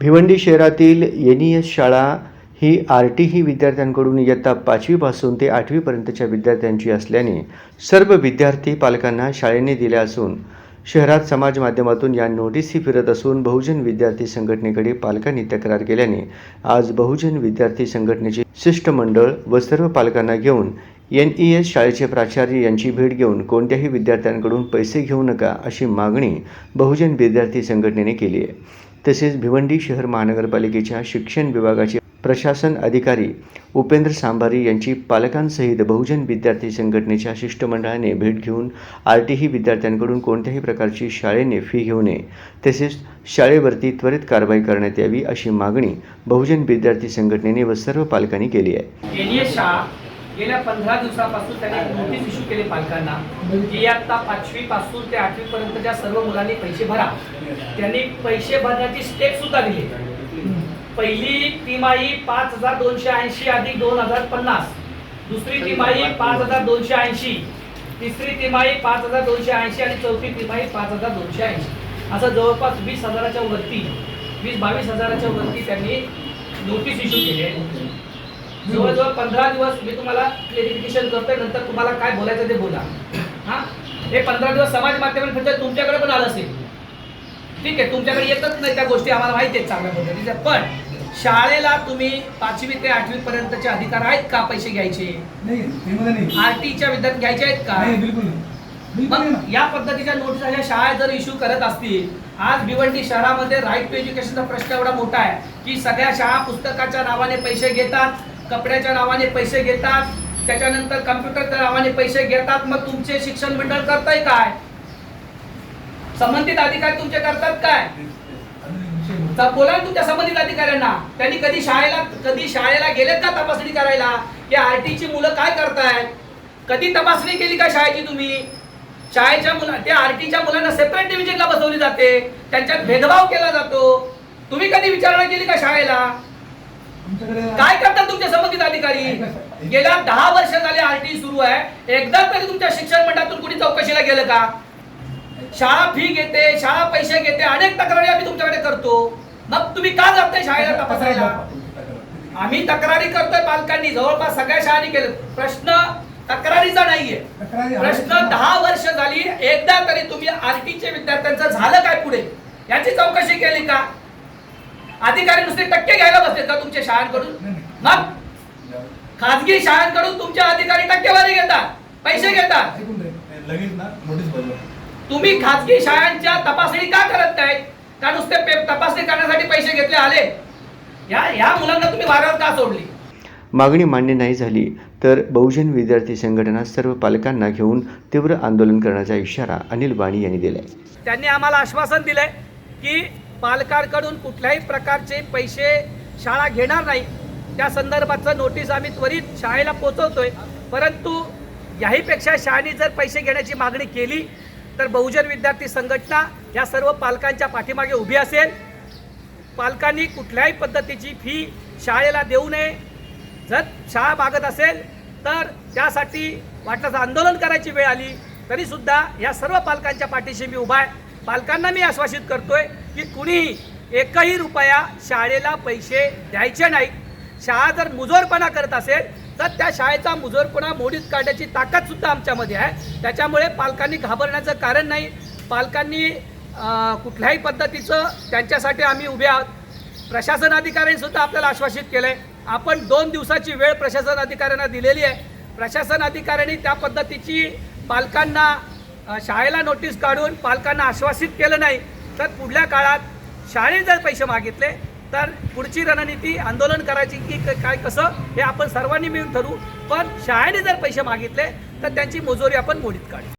भिवंडी शहरातील N E S शाळा ही R T ही विद्यार्थ्यांकडून इयत्ता पाचवीपासून ते आठवीपर्यंतच्या विद्यार्थ्यांची असल्याने सर्व विद्यार्थी पालकांना शाळेने दिल्या असून शहरात समाज माध्यमातून या नोटीसही फिरत असून बहुजन विद्यार्थी संघटनेकडे पालकांनी तक्रार केल्याने आज बहुजन विद्यार्थी संघटनेचे शिष्टमंडळ व सर्व पालकांना घेऊन एन ई एस शाळेचे प्राचार्य यांची भेट घेऊन कोणत्याही विद्यार्थ्यांकडून पैसे घेऊ नका अशी मागणी बहुजन विद्यार्थी संघटनेने केली आहे. तसेच भिवंडी शहर महानगरपालिकेच्या शिक्षण विभागाचे प्रशासन अधिकारी उपेंद्र सांभारी यांची पालकांसहित बहुजन विद्यार्थी संघटनेच्या शिष्टमंडळाने भेट घेऊन आर टी विद्यार्थ्यांकडून कोणत्याही प्रकारची शाळेने फी घेऊ नये तसेच शाळेवरती त्वरित कारवाई करण्यात यावी अशी मागणी बहुजन विद्यार्थी संघटनेने व सर्व पालकांनी केली आहे. गेल्या पंधरा दिवसापासून त्यांनी नोटीस इश्यू केले पालकांना की आता पाचवी पासून ते आठवी पर्यंतच्या सर्व मुलांनी पैसे भरा त्यांनी पैसे भरण्याची स्टेप सुद्धा दिली. पहिली तिमाही पाच हजार दोनशे ऐंशी अधिक दोन हजार पन्नास. दुसरी तिमाही पाच हजार दोनशे ऐंशी. तिसरी तिमाही पाच हजार दोनशे ऐंशी आणि चौथी तिमाही पाच हजार दोनशे ऐंशी. असं जवळपास वीस हजाराच्या वरती वीस बावीस हजाराच्या वरती त्यांनी नोटीस इश्यू केली आहे. जवळजवळ पंधरा दिवस मी तुम्हाला क्लेरिफिकेशन करतोय नंतर तुम्हाला काय बोलायचं ते बोला. हा? हे पंधरा दिवस समाज म्हणजे तुमच्याकडे पण आलं असेल. ठीक आहे तुमच्याकडे येतच नाही त्या गोष्टी आम्हाला माहिती आहेत चांगल्या पद्धतीच्या. पण शाळेला तुम्ही पाचवी ते आठवी पर्यंतचे अधिकार आहेत का पैसे घ्यायचे? नाही फ्रीमध्ये नाही. आरटीच्या विद्यार्थी घ्यायचे आहेत का? नाही बिलकुल नाही. बिलकुल नाही मग. या पद्धतीच्या नोटीस अशा शाळा जर इश्यू करत असतील आज भिवंडी शहरामध्ये राईट टू एज्युकेशनचा प्रश्न एवढा मोठा आहे की सगळ्या शाळा पुस्तकाच्या नावाने पैसे घेतात कपड्याच्या नावाने पैसे घेतात त्याच्यानंतर कम्प्युटरच्या नावाने पैसे घेतात मग तुमचे शिक्षण मंडळ करताय काय? संबंधित अधिकारी तुमचे करतात काय? बोला तुमच्या संबंधित अधिकाऱ्यांना. त्यांनी कधी शाळेला कधी शाळेला गेलेत का तपासणी करायला? की आरटीची मुलं काय करतायत कधी तपासणी केली का शाळेची तुम्ही? शाळेच्या मुला त्या आरटीच्या मुलांना सेपरेट डिव्हिजनला बसवली जाते. त्यांच्यात भेदभाव केला जातो. तुम्ही कधी विचारणा केली का शाळेला? काय करतात तुमचे संबंधित अधिकारी? गेल्या दहा वर्ष झाले आरटी सुरू आहे. एकदा तरी तुमच्या शिक्षण मंडळातून कुणी चौकशीला गेलं का? शाळा फी घेते शाळा पैसे घेते अनेक तक्रारी आम्ही तुमच्याकडे करतो. मग तुम्ही का जाताय शाळेला तपासायला? आम्ही तक्रारी करतोय पालकांनी. जवळपास सगळ्या शाळांनी केलं. प्रश्न तक्रारीचा नाहीये. तक्रारी प्रश्न. दहा वर्ष झाली. एकदा तरी तुम्ही आरटीचे विद्यार्थ्यांचं झालं काय पुढे? याची चौकशी केली का? अधिकारी नुसते टक्के घ्यायला बसले का तुमच्या शाळांकडून. मग? खाजगी शाळांकडून तुमचे अधिकारी टक्केवारी घेतात. पैसे घेतात. लगेच ना. तुम्ही खाजगी शाळांच्या तपासणी का करत नाही का नुसते पे- तपासणी करण्यासाठी पैसे घेतले आले? या या मुलांना तुम्ही वाऱ्यावर का सोडली? मागणी मान्य नाही झाली तर बहुजन विद्यार्थी संघटना सर्व पालकांना घेऊन तीव्र आंदोलन करण्याचा इशारा अनिल वाणी यांनी दिला आहे त्यांनी आम्हाला आश्वासन दिलंय की पालकांकडून कुठल्याही प्रकारचे पैसे शाळा घेणार नाही. त्या संदर्भाचं नोटीस आम्ही त्वरित शाळेला पोहोचवतोय परंतु याहीपेक्षा शाळेने जर पैसे घेण्याची मागणी केली तर बहुजन विद्यार्थी संघटना या सर्व पालकांच्या पाठीमागे उभी असेल. पालकांनी कुठल्याही पद्धतीची फी शाळेला देऊ नये. जर शाळा मागत असेल तर त्यासाठी वाटल्याचं आंदोलन करायची वेळ आली तरीसुद्धा या सर्व पालकांच्या पाठीशी मी उभा आहे. पालकांना मी आश्वासित करतोय की कुणीही एकही रुपया शाळेला पैसे द्यायचे नाहीत शाळा जर मुजोरपणा करत असेल तर त्या शाळेचा मुजोरपणा मोडीत काढण्याची ताकद सुद्धा आमच्यामध्ये आहे. त्याच्यामुळे पालकांनी घाबरण्याचं कारण नाही. पालकांनी कुठल्याही पद्धतीचं त्यांच्यासाठी आम्ही उभे आहोत. प्रशासन अधिकाऱ्यांनी सुद्धा आपल्याला आश्वासित केलं आहे आपण दोन दिवसाची वेळ प्रशासन अधिकाऱ्यांना दिलेली आहे. प्रशासन अधिकाऱ्यांनी त्या पद्धतीची पालकांना शाळेला नोटीस काढून पालकांना आश्वासित केलं नाही. तर पुढल्या काळात शाळेने जर पैसे मागितले तर पुढची रणनीती आंदोलन करायची की काय कसं हे आपण सर्वांनी मिळून ठरवू. पण शाळेने जर पैसे मागितले तर त्यांची मोजोरी आपण मोडीत काढू.